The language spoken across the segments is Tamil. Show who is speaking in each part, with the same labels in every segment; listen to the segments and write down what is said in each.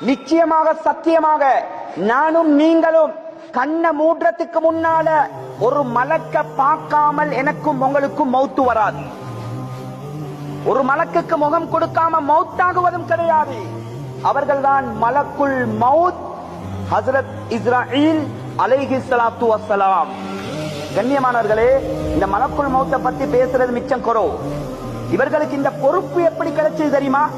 Speaker 1: நிச்சயமாக சத்தியமாக நானும் நீங்களும் கண்ண மூடுறதுக்கு முன்னால ஒரு மலக்க பார்க்காமல் எனக்கும் உங்களுக்கும் மௌத்து வராது. ஒரு மலக்குக்கு முகம் கொடுக்காம மௌத்தாகுவதும் கிடையாது. அவர்கள்தான் மலக்குள் மவுத் ஹசரத் இஸ்ராயில் அலைஹி சலாத்து வசலாம் கண்ணியமானவர்களே இந்த மலக்குள் மௌத்தை பத்தி பேசுறது மிச்சம் குறோ இவர்களுக்கு இந்த பொறுப்பு எப்படி கிடைச்சது தெரியுமா?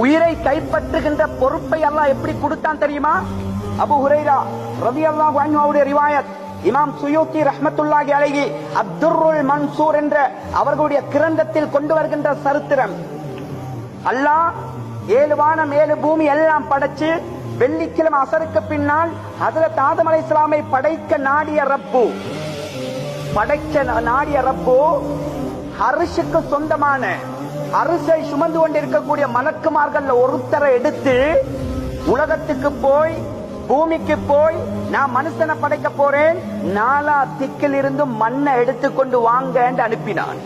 Speaker 1: உயிரை கைப்பற்றுகின்ற பொறுப்பை அல்லாஹ் எப்படி கொடுத்தான் தெரியுமா? அபு ஹுரைரா ரவி அல்லாஹ் வாங்குவாவுடைய ரிவாயத் இமாம் சுயோக்கி ரஹமத்துல்லாஹி அழகி அப்துர்ருல் மன்சூர் என்ற அவர்களுடைய கிரந்தத்தில் கொண்டு வருகின்ற சரித்திரம். அல்லாஹ் ஏழு வானம் ஏழு பூமி எல்லாம் படைச்சு வெள்ளிக்கிழமை அசருக்கு பின்னால் அதில் தாதம் அலை இஸ்லாமை படைக்க நாடிய ரப்பு. படைக்க நாடிய ரப்பு அரிசுக்கு சொந்தமான அரிசை சுமந்து கொண்டிருக்கக்கூடிய மலக்குமார்கள் ஒருத்தரை எடுத்து உலகத்துக்கு போய் பூமிக்கு போய் நான் மனுஷனை படைக்க போறேன் நாலா திக்கில் இருந்து மண்ணை எடுத்துக்கொண்டு வாங்க என்று அனுப்பினான்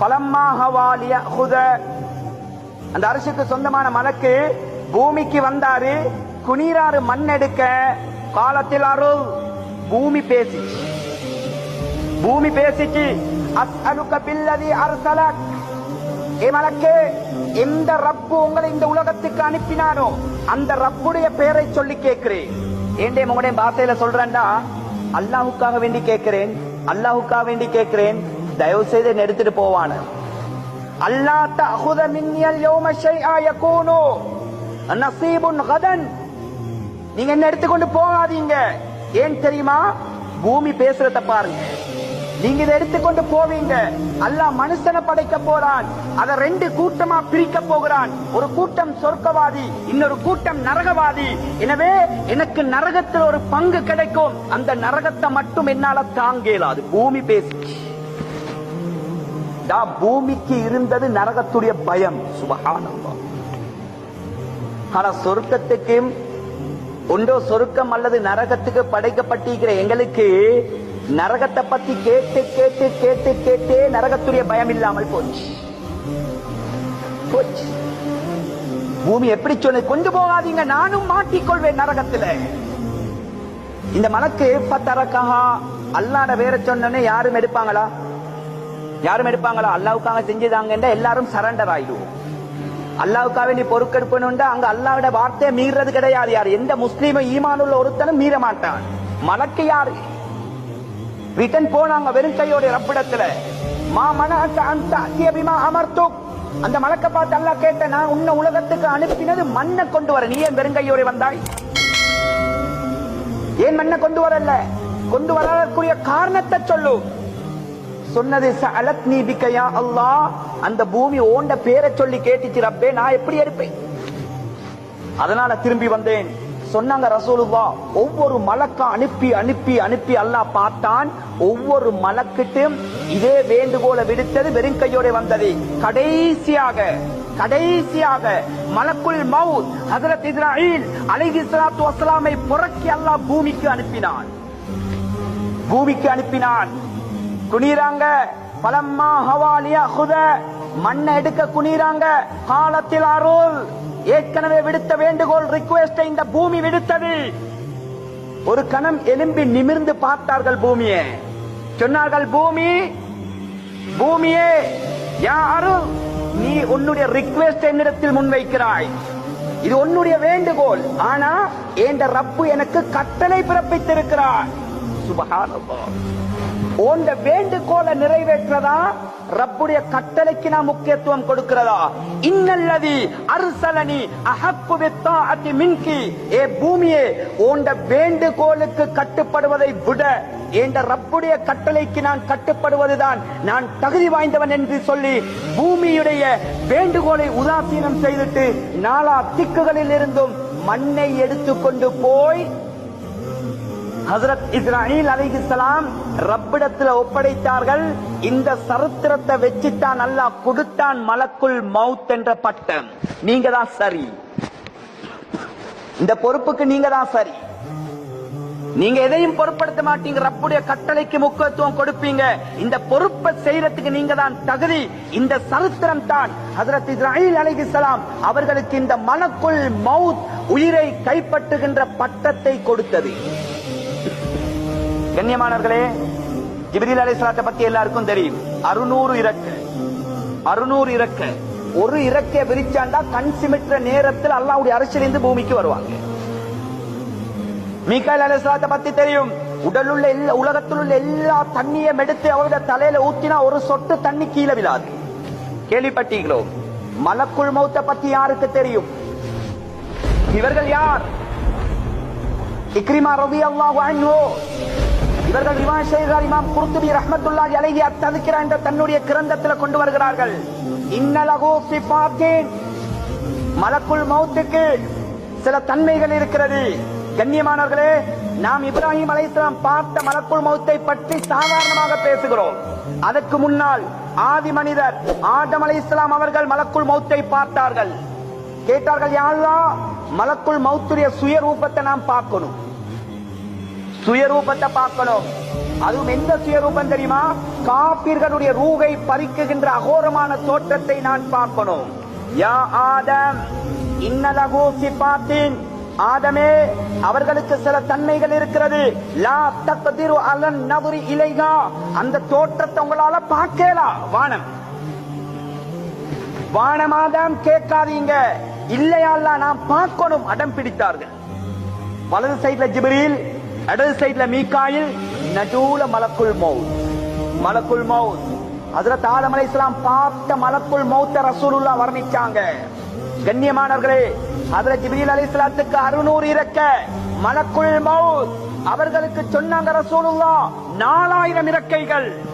Speaker 1: பலம்மாஹவாலிய ஹுத அந்த அரசுக்கு சொந்தமான மலக்கு பூமிக்கு வந்தாரு குனிராறு மண் எடுக்க காலத்தில் அருள் பூமி பேசிச்சு. பூமி பேசிச்சு அஸ்அலுக பில்லதி அர்சலக். மலக்கே எந்த ரப்பு உங்களை இந்த உலகத்துக்கு அனுப்பினானோ அந்த ரப்புடைய பெயரை சொல்லி கேட்கிறேன். ஏண்டே உங்களுடைய பாஷையில சொல்றேன்டா அல்லாஹுக்காக வேண்டி கேட்கிறேன் அல்லாஹுக்காக வேண்டி கேட்கிறேன் தயவு செய்து என்னை எடுத்துட்டு போவான. அல்லா தஅகுத மின்னியல் யௌம ஷைஆ யகூனு நஸீபுன் கதன். நீங்க என்ன எடுத்துக்கொண்டு போகாதீங்க. ஏன் தெரியுமா? பூமி பேசுறத பாருங்க. நீங்க இதை எடுத்துக்கொண்டு போவீங்க. அல்லாஹ் மனுஷனை படைக்க போறான். அத ரெண்டு கூட்டமா பிரிக்க போகிறான். ஒரு கூட்டம் சொர்க்கவாதி இன்னொரு கூட்டம் நரகவாதி. எனவே எனக்கு நரகத்தில் ஒரு பங்கு கிடைக்கும். அந்த நரகத்தை மட்டும் என்னால தாங்க இயலாது. பூமி பேசி பூமிக்கு இருந்தது நரகத்துடைய பயம். சுபகானந்தம் ஆனா சொர்க்கத்துக்கும் ஒன்றோ சொருக்கம் அல்லது நரகத்துக்கு படைக்கப்பட்டிருக்கிற எங்களுக்கு நரகத்தை பத்தி கேட்டு கேட்டு கேட்டு கேட்டே நரகத்துடைய பயம் இல்லாமல் போச்சு. போச்சு. பூமி எப்படி சொன்னது? கொண்டு போகாதீங்க. நானும் மாட்டிக்கொள்வேன் நரகத்துல. இந்த மலக்கு பத்தரக்கஹா அல்லாட வேற சொன்னே யாரும் எடுப்பாங்களா? யாரும் எடுப்பாங்களா? அல்லாவுக்காக செஞ்சுதாங்க எல்லாரும் சரண்டர் ஆயிடுவோம். அல்லாவுக்காக நீ பொறுக்கெடுப்பணும்டா அங்க அல்லாவோட வார்த்தையை மீறது கிடையாது யார்? எந்த முஸ்லீமும் ஈமானுள்ள ஒருத்தனும் மீற மாட்டான். மலக்கு யாரு? ரிட்டன் போனாங்க வெறும் கையோட ரப்பிடத்துல. மா மன அந்த அமர்த்தோ அந்த மலக்க பார்த்து அல்லா கேட்ட நான் உன்னை உலகத்துக்கு அனுப்பினது மண்ணை கொண்டு வர. நீ ஏன் வெறுங்கையோரை வந்தாய்? ஏன் மண்ணை கொண்டு வரல? கொண்டு வரக்கூடிய காரணத்தை சொல்லு. சொன்னது சஅலத் நீபிக்கையா அல்லா அல்லாஹ். அந்த பூமி ஓண்ட பேரை சொல்லி கேட்டுச்சு ரப்பே நான் எப்படி இருப்பேன் அதனால திரும்பி வந்தேன். சொன்னாங்க ரசூலுல்லா ஒவ்வொரு மலக்க அனுப்பி அனுப்பி அனுப்பி அல்லாஹ் பார்த்தான். ஒவ்வொரு மலக்கிட்டும் இதே வேண்டுகோளை விடுத்தது வெறும் கையோட வந்தது. கடைசியாக கடைசியாக மலக்குள் மவுத் ஹசரத் இஸ்ராயில் அலைஹி ஸலாத்து வஸலாமை புறக்கி அல்லாஹ் பூமிக்கு அனுப்பினான். பூமிக்கு அனுப்பினான். குனிறாங்க பலம்மா ஹவாலியா ஹுத மண்ணை எடுக்க குனிறாங்க காலத்தில் அருள். ஏற்கனவே விடுத்த வேண்டுகோள் ரிக்வெஸ்ட் இந்த பூமி விடுத்தது. ஒரு கணம் எலும்பி நிமிர்ந்து பார்த்தார்கள் பூமியை. சொன்னார்கள் பூமி பூமியே யாரும் நீ உன்னுடைய ரிக்வெஸ்ட் என்னிடத்தில் முன்வைக்கிறாய். இது உன்னுடைய வேண்டுகோள். ஆனா ஏண்ட ரப்பு எனக்கு கட்டளை பிறப்பித்திருக்கிறார். சுபகான வேண்டுகோளை நிறைவேற்றதா? ரப்புடைய கட்டளைக்கு நான் முக்கியத்துவம் கொடுக்கிறதா? இன்னல்லதி அர்சலனி அஹப்பு வித்தாஅத்தி மின்கி. ஏ பூமியே ஓண்ட வேண்டுகோளுக்கு கட்டுப்படுவதை விட என்ற ரப்புடைய கட்டளைக்கு நான் கட்டுப்படுவதுதான் நான் தகுதி வாய்ந்தவன் என்று சொல்லி பூமியுடைய வேண்டுகோளை உதாசீனம் செய்துட்டு நாலா திக்குகளில் இருந்தும் மண்ணை எடுத்துக்கொண்டு போய் ஹசரத் இஸ்ராயில் அலைஹிஸ்ஸலாம் ரப்பிடத்துல ஒப்படைத்தார்கள். இந்த சரித்திரத்தை வச்சுத்தான் நல்லா கொடுத்தான் மலக்குள் மவுத் என்ற பட்டம். நீங்க தான் சரி. இந்த பொறுப்புக்கு நீங்க தான் சரி. நீங்க எதையும் பொருட்படுத்த மாட்டீங்க. ரப்புடைய கட்டளைக்கு முக்கியத்துவம் கொடுப்பீங்க. இந்த பொறுப்பை செய்யறதுக்கு நீங்க தான் தகுதி. இந்த சரித்திரம் தான் ஹசரத் இஸ்ராயில் அலைஹிஸ்ஸலாம் அவர்களுக்கு இந்த மனக்குள் மவுத் உயிரை கைப்பற்றுகின்ற பட்டத்தை கொடுத்தது. கண்ணியமானவர்களே அலை அலைஹிஸ்ஸலாத்தை பத்தி எல்லாருக்கும் தெரியும். அறுநூறு இறக்க. அறுநூறு இறக்க. ஒரு இறக்கைய விரிச்சாண்டா கண் சிமிட்டுற நேரத்தில் அல்லாவுடைய அரசியலிருந்து பூமிக்கு வருவாங்க. மீக்கால் அலிஸ்லாத்தை பத்தி தெரியும். உடல் உள்ள எல்லா உலகத்தில் உள்ள எல்லா தண்ணியும் எடுத்து அவருடைய தலையில ஊத்தினா ஒரு சொட்டு தண்ணி கீழே விழாது. கேள்விப்பட்டீங்களோ மலக்குள் மௌத்த பத்தி யாருக்கு தெரியும்? இவர்கள் யார்? இக்ரிமா ரவி அல்லாஹ் வாங்கோ இவர்கள் இமாம் ஷேகர் இமாம் குர்துபி ரஹ்மத்துல்லாஹி அலைஹி அத்ததுக்கிற என்ற தன்னுடைய கிரந்தத்தில் கொண்டு வருகிறார்கள். இன்னலகு சிஃபாத்தின் மலக்குள் மௌத்துக்கு சில தன்மைகள் இருக்கிறது. கண்ணியமானவர்களே நாம் இப்ராஹிம் அலைஸ்லாம் பார்த்த மலக்குள் மௌத்தை பற்றி சாதாரணமாக பேசுகிறோம். அதற்கு முன்னால் ஆதி மனிதர் ஆதம் அலைஹிஸ்ஸலாம் அவர்கள் மலக்குள் மௌத்தை பார்த்தார்கள். கேட்டார்கள் யாழ்லா மலக்குள் மௌத்துடைய சுயரூபத்தை நாம் பார்க்கணும். சுயரூபத்தை பார்க்கணும். அதுவும் எந்த சுயரூபம் தெரியுமா? காப்பீர்களுடைய ரூகை பறிக்குகின்ற அகோரமான தோற்றத்தை நான் பார்க்கணும். யா ஆதம் இன்னலகு சிபாத்தின் ஆதமே அவர்களுக்கு சில தன்மைகள் இருக்கிறது. லா தக்திரு அலன் நபுரி இலைகா அந்த தோற்றத்தை உங்களால பார்க்கலாம் வானம். வானமாதம் கேட்காதீங்க. இல்லையா நாம் பார்க்கணும். அடம் பிடித்தார்கள். வலது சைட்ல ஜிபிரியில் இடது சைட்ல மீகாயில் நடுவுல மலக்குள் மௌத். மலக்குள் மௌத். ஹஜரத் அலை இஸ்லாம் பார்த்த மலக்குள் மௌத்த ரசூலுல்லா வர்ணிச்சாங்க. கண்ணியமானவர்களே ஹஜரத் அலி இஸ்லாத்துக்கு அறுநூறு இறக்க மலக்குள் மௌத். அவர்களுக்கு சொன்னாங்க ரசூலுல்லா நாலாயிரம் இறக்கைகள்.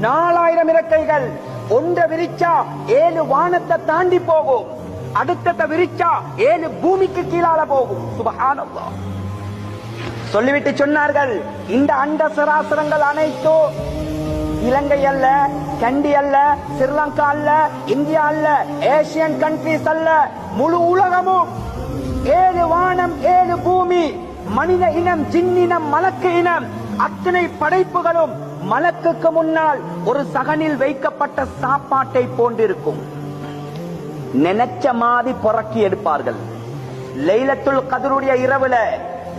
Speaker 1: நாலாயிரம் இறக்கைகள். ஒன்றை விரிச்சா ஏழு வானத்தை தாண்டி போகும். அடுத்தத்தை விரிச்சா ஏழு பூமிக்கு கீழால போகும். சுபஹானல்லாஹ். சொல்லிவிட்டு சொன்னார்கள் இந்த அண்ட சராசரங்கள் அனைத்தும் இலங்கை அல்ல கண்டி அல்ல ஸ்ரீலங்கா அல்ல இந்தியா அல்ல ஏசியன் கண்ட்ரிஸ் அல்ல முழு உலகமும் ஏழு வானம் ஏழு பூமி மனித இனம் ஜின்னினம் மலக்கு இனம் அத்தனை படைப்புகளும் மலக்குக்கு முன்னால் ஒரு சகனில் வைக்கப்பட்ட சாப்பாட்டை போன்றிருக்கும். நினைச்ச மாதிரி புறக்கி எடுப்பார்கள். லைலத்துள் கதருடைய இரவுல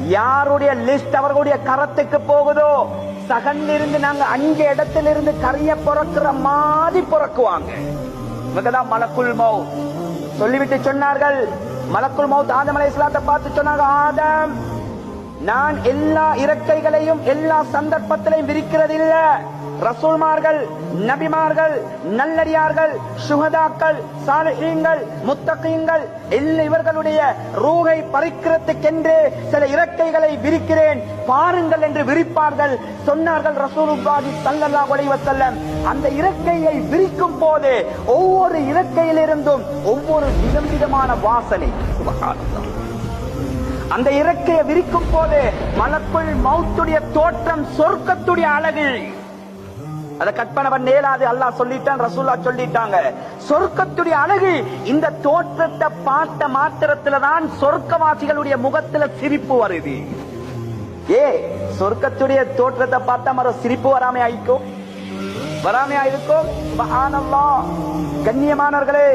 Speaker 1: யாருடைய லிஸ்ட் அவர்களுடைய கரத்துக்கு போகுதோ சகன்ல இருந்து நாங்க அஞ்சு இடத்துல இருந்து கரைய பிறக்கிற மாதிரி பிறக்குவாங்க. இவங்கதான் மலக்குள் மௌ சொல்லிவிட்டு சொன்னார்கள் மலக்குள் மௌத் ஆதம் அலை இஸ்லாத்தை பார்த்து சொன்னாங்க ஆதம் நான் எல்லா இறக்கைகளையும் எல்லா சந்தர்ப்பத்திலையும் விரிக்கிறதில்லை. ரசூல்மார்கள் நபிமார்கள் நல்லடியார்கள் சுகதாக்கள் சாலிஹீங்கள் முத்தகீங்கள் எல்லா இவர்களுடைய ரூகை பறிக்கிறதுக்கென்று சில இறக்கைகளை விரிக்கிறேன். பாருங்கள் என்று விரிப்பார்கள். சொன்னார்கள் ரசூலுல்லாஹி ஸல்லல்லாஹு அலைஹி வஸல்லம். அந்த இறக்கையை விரிக்கும் போது ஒவ்வொரு இறக்கையிலிருந்தும் ஒவ்வொரு விதம் விதமான வாசனை. அந்த இறக்கையை விரிக்கும் போது மலக்குள் மௌத்துடைய தோற்றம் சொர்க்கத்துடைய அழகு அதை கற்பனை பண்ண இயலாது அல்லாஹ் சொல்லிட்டான் ரசூல்லா சொல்லிட்டாங்க. சொர்க்கத்துடைய அழகு இந்த தோற்றத்தை பார்த்த மாத்திரத்துல தான் சொர்க்கவாசிகளுடைய முகத்துல சிரிப்பு வருது. ஏ சொர்க்கத்துடைய தோற்றத்தை பார்த்தா மறு சிரிப்பு வராமே ஆயிக்கும் வராமையா இருக்கும் சுப்ஹானல்லாஹ். கண்ணியமானவர்களே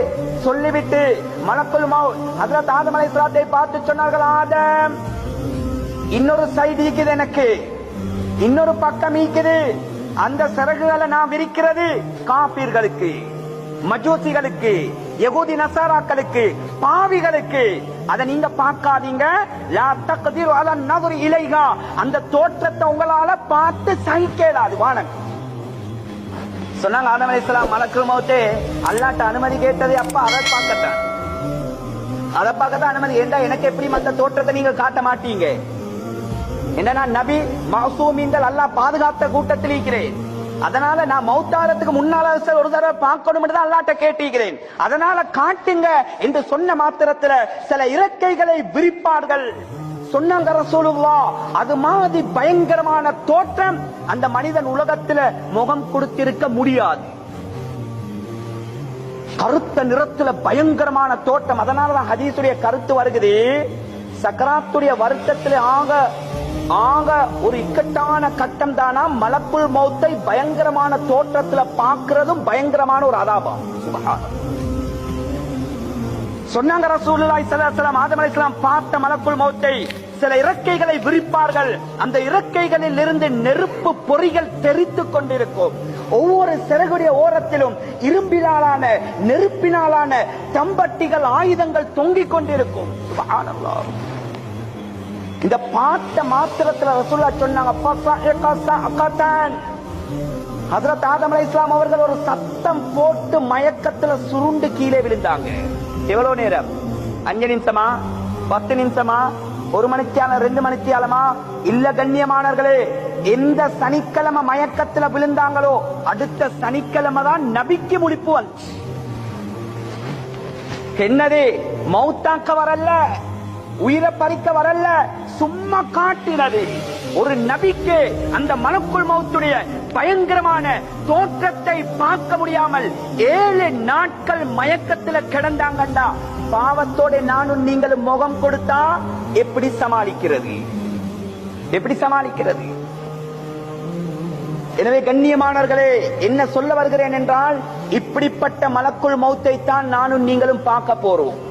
Speaker 1: சொல்லிவிட்டு மலக்குள் மௌத் ஹஜரத் தாதமலை அலைஹிஸ்ஸலாத்தை பார்த்து சொன்னார்கள் ஆதம் இன்னொரு சைடு இருக்குது எனக்கு. இன்னொரு பக்கம் இருக்குது அந்த சரகுகளை நான் விரிக்கிறது காபீர்களுக்கு மஜூசிகளுக்கு யகூதி நசாராக்களுக்கு பாவிகளுக்கு. அதை நீங்க பார்க்காதீங்க. லா தக்திரு அந்த தோற்றத்தை உங்களால பார்த்து சகிக்கலாது வானன் சொன்னாங்க ஆதம் அலைஹிஸ்ஸலாம் மலக்குள் மௌத்தே அல்லாட்ட அனுமதி கேட்டது அப்ப அதை பார்க்கத்தான். அதை பார்க்கத்தான் அனுமதி. ஏண்டா எனக்கு எப்படி மத்த தோற்றத்தை நீங்க காட்ட மாட்டீங்க? என்னன்னா நபி மசூமீன்கள் அல்லாஹ் பாதுகாத்த கூட்டத்தில் இருக்கிறேன். அதனால நான் மௌத்தாரத்துக்கு முன்னால ஒரு தடவை பார்க்கணும் தான் அல்லாட்ட கேட்டிருக்கிறேன். அதனால காட்டுங்க என்று சொன்ன மாத்திரத்துல சில இறக்கைகளை விரிப்பார்கள். சொன்னாங்க ரசூலுல்லா அது மாதிரி பயங்கரமான தோற்றம் அந்த மனிதன் உலகத்துல முகம் கொடுத்திருக்க முடியாது. கருத்த நிறத்துல பயங்கரமான தோட்டம் அதனாலதான் ஹதீஸுடைய கருத்து வருகிறது சக்கராத்துடைய வருத்தத்தில் ஆக ஆக ஒரு இக்கட்டான கட்டம் தானா மலப்புள் மௌத்தை பயங்கரமான தோற்றத்துல பாக்குறதும் பயங்கரமான ஒரு அதாபம். சொன்னாங்க ரசூலுல்லாஹி ஸல்லல்லாஹு அலைஹி வஸல்லம் ஆதம் அலைஹிஸ்ஸலாம் பார்த்த மலக்குள் மௌத்தை சில இறக்கைகளை விரிப்பார்கள். அந்த இறக்கைகளில் இருந்து நெருப்பு பொறிகள் தெரித்துக் கொண்டிருக்கும். ஒவ்வொரு சிறகுடைய ஓரத்திலும் இரும்பினாலான நெருப்பினாலான தம்பட்டிகள் ஆயுதங்கள் தொங்கிக் கொண்டிருக்கும். இந்த பாட்ட மாத்திரத்துல ரசூல்லா சொன்னாங்க ஹசரத் ஆதம் அலை இஸ்லாம் அவர்கள் ஒரு சத்தம் போட்டு மயக்கத்துல சுருண்டு கீழே விழுந்தாங்க. எவ்வளவு நேரம்? அஞ்சு நிமிஷமா? பத்து நிமிஷமா? ஒரு மணித்தியாலம் ரெண்டு மணித்தியாலமா இல்ல கண்ணியமானவர்களே எந்த சனிக்கிழமை மயக்கத்துல விழுந்தாங்களோ அடுத்த சனிக்கிழமை தான் நபிக்கு முடிப்பு வந்து என்னது மௌத்தாக்க வரல உயிரை பறிக்க வரல சும்மா காட்டினது. ஒரு நபிக்கு அந்த மலக்குள் மௌத்துடைய பயங்கரமான தோற்றத்தை பார்க்க முடியாமல் ஏழு நாட்கள் மயக்கத்துல கிடந்தாங்கண்டா. பாவத்தோட நானும் நீங்களும் முகம் கொடுத்தா எப்படி சமாளிக்கிறது? எப்படி சமாளிக்கிறது? எனவே கண்ணியமானவர்களே என்ன சொல்ல வருகிறேன் என்றால் இப்படிப்பட்ட மலக்குள் மௌத்தை தான் நானும் நீங்களும் பார்க்க போறோம்.